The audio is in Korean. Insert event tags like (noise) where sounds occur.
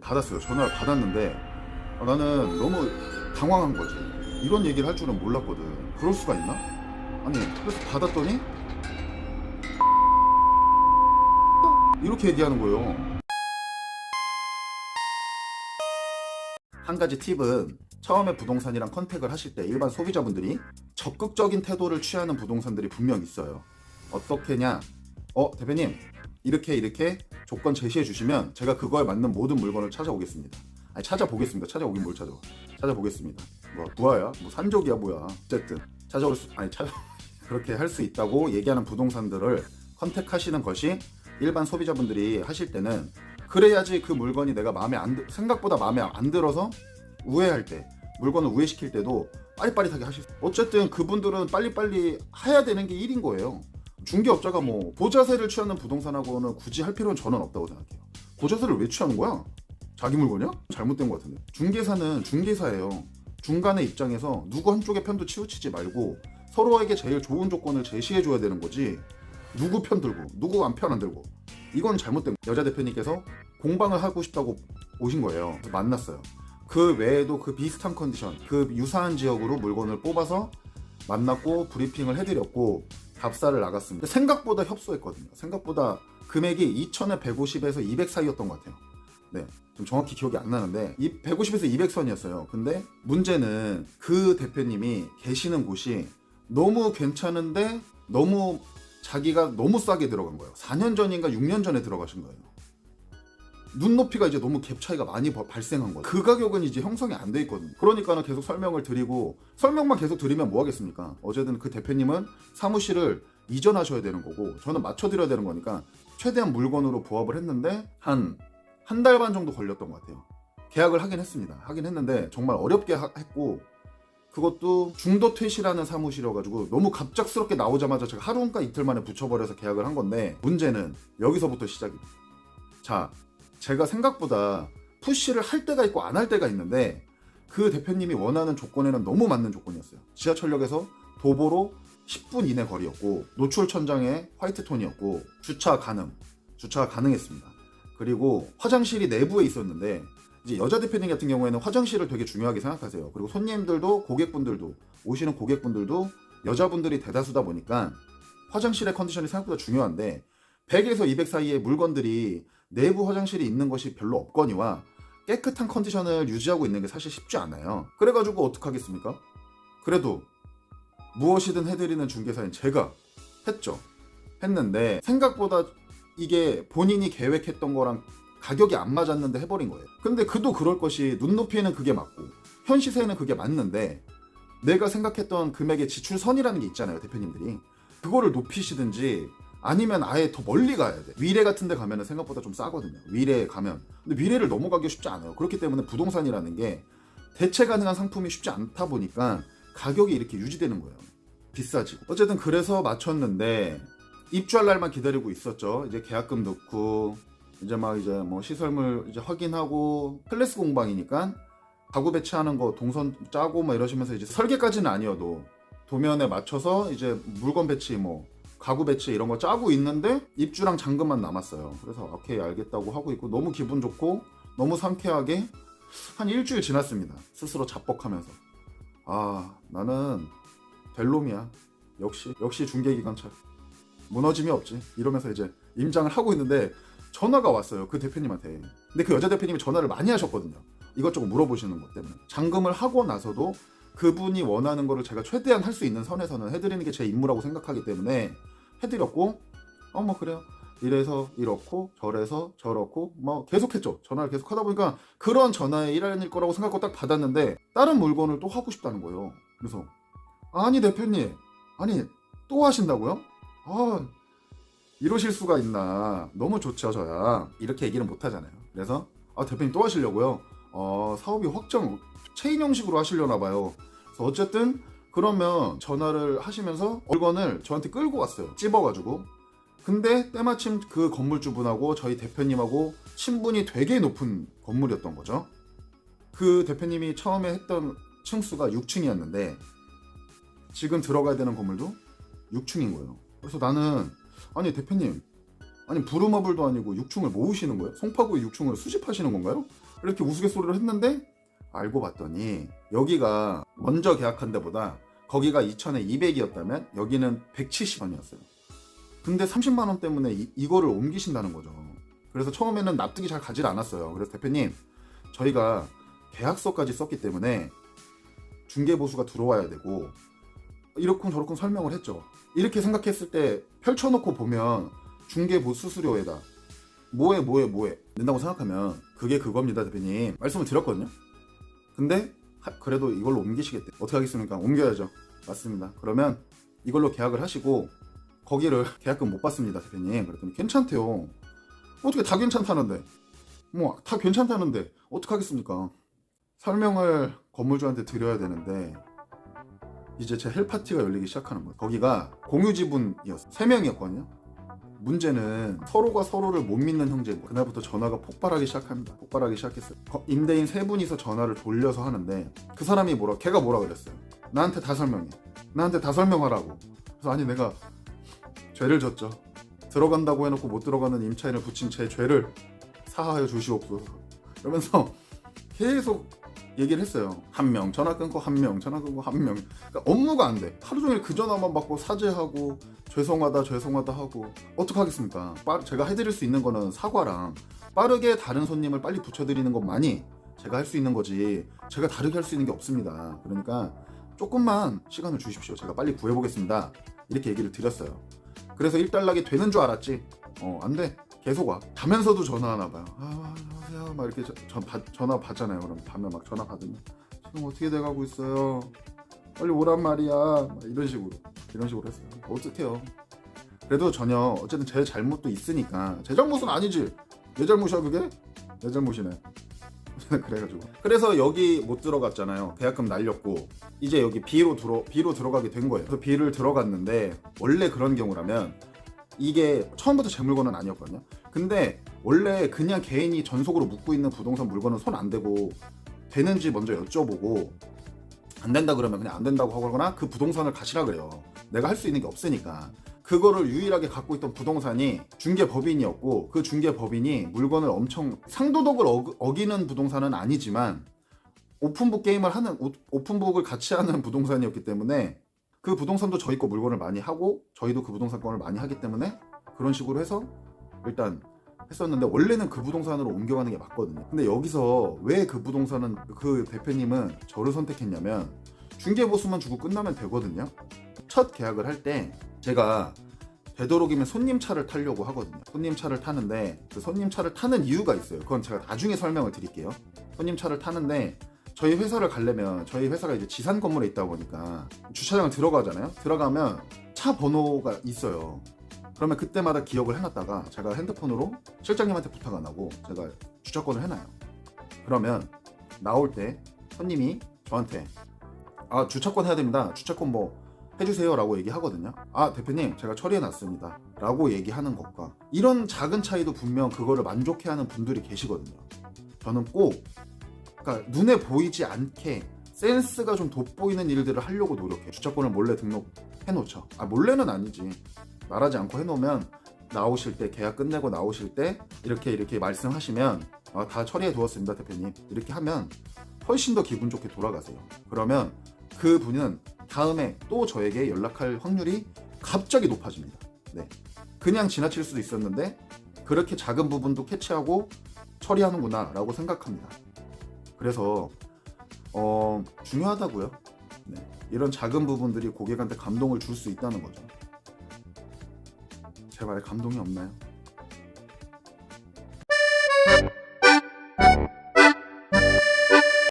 받았어요. 전화를 받았는데 아, 나는 너무 당황한 거지. 이런 얘기를 할 줄은 몰랐거든. 그럴 수가 있나? 아니 그래서 받았더니 이렇게 얘기하는 거예요. 한 가지 팁은 처음에 부동산이랑 컨택을 하실 때 일반 소비자분들이 적극적인 태도를 취하는 부동산들이 분명 있어요. 어떻게냐? 어, 대표님, 이렇게 이렇게 조건 제시해 주시면 제가 그거에 맞는 모든 물건을 찾아오겠습니다. 아니, 찾아보겠습니다. 찾아오긴 뭘 찾아와. 찾아보겠습니다. 뭐, 부하야? 뭐, 산적이야, 뭐야. 어쨌든. 찾아올 수, 아니, 찾아, (laughs) 그렇게 할 수 있다고 얘기하는 부동산들을 컨택하시는 것이 일반 소비자분들이 하실 때는 그래야지 그 물건이 내가 마음에 안 들, 생각보다 마음에 안 들어서 우회할 때 물건을 우회시킬 때도 빠릿빠릿하게 하실 수 어쨌든 그분들은 빨리빨리 해야 되는 게 일인 거예요 중개업자가 뭐 보자세를 취하는 부동산하고는 굳이 할 필요는 저는 없다고 생각해요. 보자세를 왜 취하는 거야? 자기 물건이야? 잘못된 것 같은데. 중개사는 중개사예요. 중간의 입장에서 누구 한쪽의 편도 치우치지 말고 서로에게 제일 좋은 조건을 제시해 줘야 되는 거지. 누구 편 들고 누구 안 편 안 들고. 이건 잘못된 거예요. 여자 대표님께서 공방을 하고 싶다고 오신 거예요. 만났어요. 그 외에도 그 비슷한 컨디션 그 유사한 지역으로 물건을 뽑아서 만났고 브리핑을 해드렸고 답사를 나갔습니다 생각보다 협소했거든요 생각보다 금액이 2,000에 150에서 200 사이였던 것 같아요 네, 좀 정확히 기억이 안 나는데 이 150에서 200선이었어요. 근데 문제는 그 대표님이 계시는 곳이 너무 괜찮은데 너무 자기가 너무 싸게 들어간 거예요. 4년 전인가 6년 전에 들어가신 거예요. 눈높이가 이제 너무 갭 차이가 많이 버- 발생한 거예요. 그 가격은 이제 형성이 안 돼 있거든요. 그러니까는 계속 설명을 드리고 설명만 계속 드리면 뭐 하겠습니까? 어쨌든 그 대표님은 사무실을 이전하셔야 되는 거고 저는 맞춰드려야 되는 거니까 최대한 물건으로 부합을 했는데 한 한 달 반 정도 걸렸던 것 같아요. 계약을 하긴 했습니다. 하긴 했는데 정말 어렵게 하- 했고 그것도 중도 퇴실하는 사무실이어가지고 너무 갑작스럽게 나오자마자 제가 하루인가 이틀 만에 붙여버려서 계약을 한 건데 문제는 여기서부터 시작입니다. 자, 제가 생각보다 푸시를 할 때가 있고 안 할 때가 있는데 그 대표님이 원하는 조건에는 너무 맞는 조건이었어요. 지하철역에서 도보로 10분 이내 거리였고 노출 천장에 화이트 톤이었고 주차 가능, 주차가 가능했습니다. 그리고 화장실이 내부에 있었는데 이제 여자 대표님 같은 경우에는 화장실을 되게 중요하게 생각하세요. 그리고 손님들도 고객분들도 오시는 고객분들도 여자분들이 대다수다 보니까 화장실의 컨디션이 생각보다 중요한데 100에서 200 사이의 물건들이 내부 화장실이 있는 것이 별로 없거니와 깨끗한 컨디션을 유지하고 있는 게 사실 쉽지 않아요. 그래가지고 어떡하겠습니까? 그래도 무엇이든 해드리는 중개사인 제가 했죠. 했는데 생각보다 이게 본인이 계획했던 거랑 가격이 안 맞았는데 해버린 거예요. 근데 그도 그럴 것이 눈높이에는 그게 맞고 현 시세에는 그게 맞는데 내가 생각했던 금액의 지출선이라는 게 있잖아요, 대표님들이. 그거를 높이시든지 아니면 아예 더 멀리 가야 돼. 위례 같은 데 가면은 생각보다 좀 싸거든요. 위례 가면. 근데 위례를 넘어가기 쉽지 않아요. 그렇기 때문에 부동산이라는 게 대체 가능한 상품이 쉽지 않다 보니까 가격이 이렇게 유지되는 거예요. 비싸지고. 어쨌든 그래서 맞췄는데 입주할 날만 기다리고 있었죠. 이제 계약금 넣고 이제 막 이제 뭐 시설물 이제 확인하고 클래스 공방이니까 가구 배치하는 거 동선 짜고 뭐 이러시면서 이제 설계까지는 아니어도 도면에 맞춰서 이제 물건 배치 뭐 가구 배치 이런 거 짜고 있는데 입주랑 잔금만 남았어요. 그래서 오케이 알겠다고 하고 있고 너무 기분 좋고 너무 상쾌하게 한 일주일 지났습니다. 스스로 자뻑하면서 아 나는 될 놈이야. 역시 역시 중개기관차 무너짐이 없지. 이러면서 이제 임장을 하고 있는데 전화가 왔어요. 그 대표님한테. 근데 그 여자 대표님이 전화를 많이 하셨거든요. 이것저것 물어보시는 것 때문에. 잔금을 하고 나서도 그분이 원하는 거를 제가 최대한 할 수 있는 선에서는 해드리는 게 제 임무라고 생각하기 때문에 해드렸고, 어, 뭐 그래요. 이래서 이렇고 저래서 저렇고 뭐 계속했죠. 전화를 계속 하다 보니까 그런 전화에 일할 거라고 생각하고 딱 받았는데 다른 물건을 또 하고 싶다는 거예요. 그래서 아니 대표님, 아니 또 하신다고요? 아 이러실 수가 있나 너무 좋죠 저야 이렇게 얘기는 못 하잖아요 그래서 아 대표님 또 하시려고요 어 사업이 확정 체인 형식으로 하시려나 봐요. 그래서 어쨌든 그러면 전화를 하시면서 물건을 저한테 끌고 왔어요. 찝어가지고. 근데 때마침 그 건물주분하고 저희 대표님하고 친분이 되게 높은 건물이었던 거죠. 그 대표님이 처음에 했던 층수가 6층이었는데 지금 들어가야 되는 건물도 6층인 거예요. 그래서 나는 아니 대표님 아니 부루마블도 아니고 6충을 모으시는 거예요? 송파구의 6충을 수집하시는 건가요? 이렇게 우스갯소리를 했는데 알고 봤더니 여기가 먼저 계약한 데보다 거기가 2천에 200이었다면 여기는 170원이었어요. 근데 30만 원 때문에 이, 이거를 옮기신다는 거죠. 그래서 처음에는 납득이 잘 가질 않았어요. 그래서 대표님 저희가 계약서까지 썼기 때문에 중개 보수가 들어와야 되고 이렇군 저렇군 설명을 했죠. 이렇게 생각했을 때 펼쳐놓고 보면 중개보 수수료에다 뭐해 뭐해 뭐해 낸다고 생각하면 그게 그겁니다 대표님 말씀을 드렸거든요. 근데 하- 그래도 이걸로 옮기시겠대. 어떻게 하겠습니까? 옮겨야죠. 맞습니다. 그러면 이걸로 계약을 하시고 거기를 (laughs) 계약금 못 받습니다 대표님. 그랬더니 괜찮대요. 어떻게 다 괜찮다는데 뭐 다 괜찮다는데 어떻게 하겠습니까? 설명을 건물주한테 드려야 되는데 이제 제 헬파티가 열리기 시작하는 거예요. 거기가 공유 지분이었어. 세 명이었거든요. 문제는 서로가 서로를 못 믿는 형제고 그날부터 전화가 폭발하기 시작합니다. 폭발하기 시작했어요. 거- 임대인 세 분이서 전화를 돌려서 하는데 그 사람이 뭐라 걔가 뭐라 그랬어요. 나한테 다 설명해. 나한테 다 설명하라고. 그래서 아니 내가 죄를 졌죠. 들어간다고 해놓고 못 들어가는 임차인을 붙인 제 죄를 사하여 주시옵소서. 이러면서 (laughs) 계속 얘기를 했어요. 한 명 전화 끊고 한 명 전화 끊고 한 명. 그러니까 업무가 안 돼. 하루 종일 그 전화만 받고 사죄하고 죄송하다 죄송하다 하고 어떻게 하겠습니까? 빠- 제가 해드릴 수 있는 거는 사과랑 빠르게 다른 손님을 빨리 붙여드리는 것만이 제가 할 수 있는 거지. 제가 다르게 할 수 있는 게 없습니다. 그러니까 조금만 시간을 주십시오. 제가 빨리 구해보겠습니다. 이렇게 얘기를 드렸어요. 그래서 일단락이 되는 줄 알았지. 어, 안 돼. 계속 와. 자면서도 전화하나 봐요. 아. 막 이렇게 저, 전 받- 전화 받잖아요. 그럼 밤에 막 전화 받으면 지금 어떻게 돼가고 있어요. 빨리 오란 말이야. 막 이런 식으로 이런 식으로 했어요. 어떡해요. 그래도 전혀 어쨌든 제 잘못도 있으니까 제 잘못은 아니지. 내 잘못이야 그게? 내 잘못이네. (laughs) 그래가지고 그래서 여기 못 들어갔잖아요. 계약금 날렸고 이제 여기 B로 들어 B로 들어가게 된 거예요. 그래서 B를 들어갔는데 원래 그런 경우라면 이게 처음부터 제 물건은 아니었거든요. 근데 원래 그냥 개인이 전속으로 묵고 있는 부동산 물건은 손 안 대고 되는지 먼저 여쭤보고 안 된다 그러면 그냥 안 된다고 하거나 그 부동산을 가시라 그래요. 내가 할 수 있는 게 없으니까. 그거를 유일하게 갖고 있던 부동산이 중개법인이었고 그 중개법인이 물건을 엄청 상도덕을 어기는 부동산은 아니지만 오픈북 게임을 하는 오- 오픈북을 같이 하는 (laughs) 부동산이었기 때문에 그 부동산도 저희 거 물건을 많이 하고 저희도 그 부동산 건을 많이 하기 때문에 그런 식으로 해서 일단 했었는데 원래는 그 부동산으로 옮겨가는 게 맞거든요. 근데 여기서 왜 그 부동산은 그 대표님은 저를 선택했냐면 중개 보수만 주고 끝나면 되거든요. 첫 계약을 할 때 제가 되도록이면 손님 차를 타려고 하거든요. 손님 차를 타는데 그 손님 차를 타는 이유가 있어요. 그건 제가 나중에 설명을 드릴게요. 손님 차를 타는데 저희 회사를 가려면 저희 회사가 이제 지산 건물에 있다 보니까 주차장을 들어가잖아요. 들어가면 차 번호가 있어요. 그러면 그때마다 기억을 해놨다가 제가 핸드폰으로 실장님한테 부탁 안 하고 제가 주차권을 해놔요. 그러면 나올 때 손님이 저한테 아 주차권 해야 됩니다. 주차권 뭐 해주세요라고 얘기하거든요. 아 대표님 제가 처리해놨습니다.라고 얘기하는 것과 이런 작은 차이도 분명 그거를 만족해하는 분들이 계시거든요. 저는 꼭 그러니까 눈에 보이지 않게 센스가 좀 돋보이는 일들을 하려고 노력해. 주차권을 몰래 등록해 놓죠. 아 몰래는 아니지. 말하지 않고 해놓으면 나오실 때 계약 끝내고 나오실 때 이렇게 이렇게 말씀하시면 아, 다 처리해 두었습니다 대표님 이렇게 하면 훨씬 더 기분 좋게 돌아가세요. 그러면 그 분은 다음에 또 저에게 연락할 확률이 갑자기 높아집니다. 네. 그냥 지나칠 수도 있었는데 그렇게 작은 부분도 캐치하고 처리하는구나 라고 생각합니다. 그래서 어, 중요하다고요. 네. 이런 작은 부분들이 고객한테 감동을 줄 수 있다는 거죠. 제 말에 감동이 없나요?